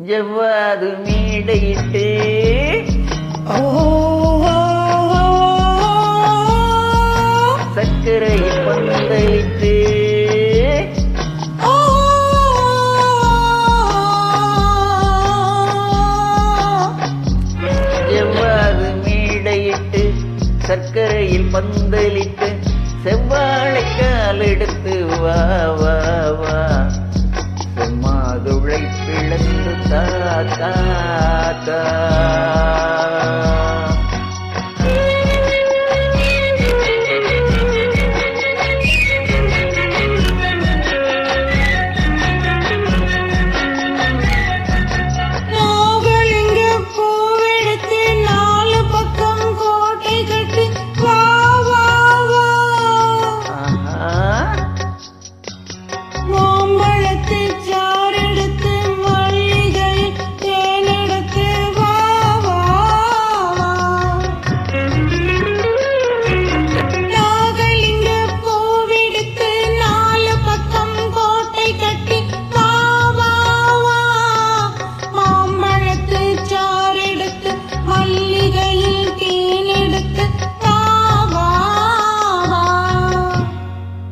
ஜவ்வாது மேடையிட்டு? சர்க்கரை பந்தலிட்டு ஜவ்வாது மேடையிட்டு? சர்க்கரையில் பந்தலிட்டு. செவ்வாழை கால் எடுத்து வா வா வா. kata-kata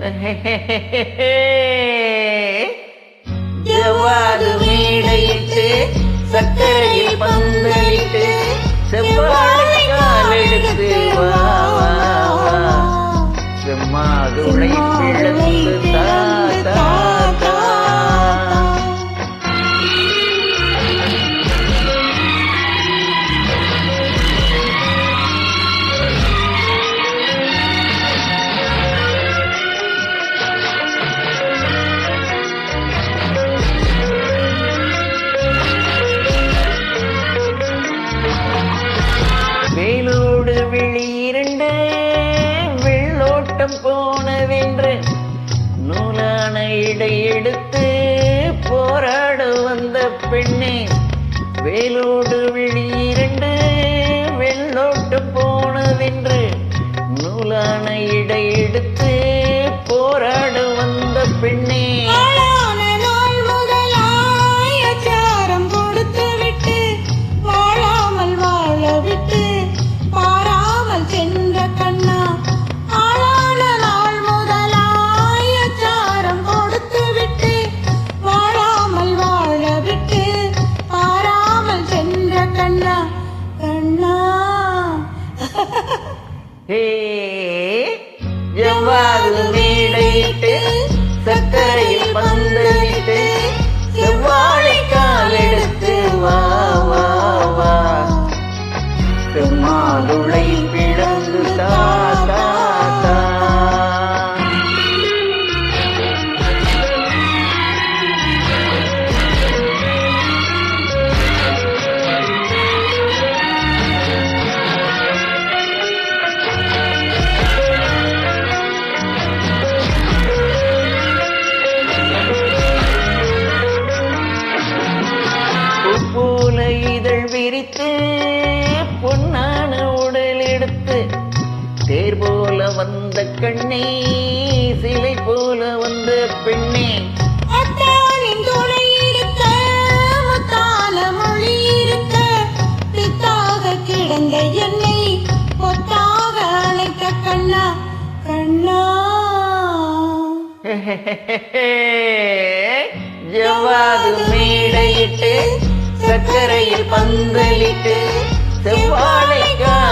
ஜவ்வாது மேடையிட்டு சக்கரையில் பந்து பெண்ணே. வேலோடு விழி இரண்டு ဟေးမြမသူမီလေးတေ சிரித்து பொன்னான உடல் எடுத்து தேர் போல வந்த கண்ணே சிலை போல வந்த பெண்ணே கிடந்த என்னை பொத்தாக அழைத்த கண்ணா மேடையிட்டு சக்கரையில் பந்தலிட்டு செவ்வாழைக்காய்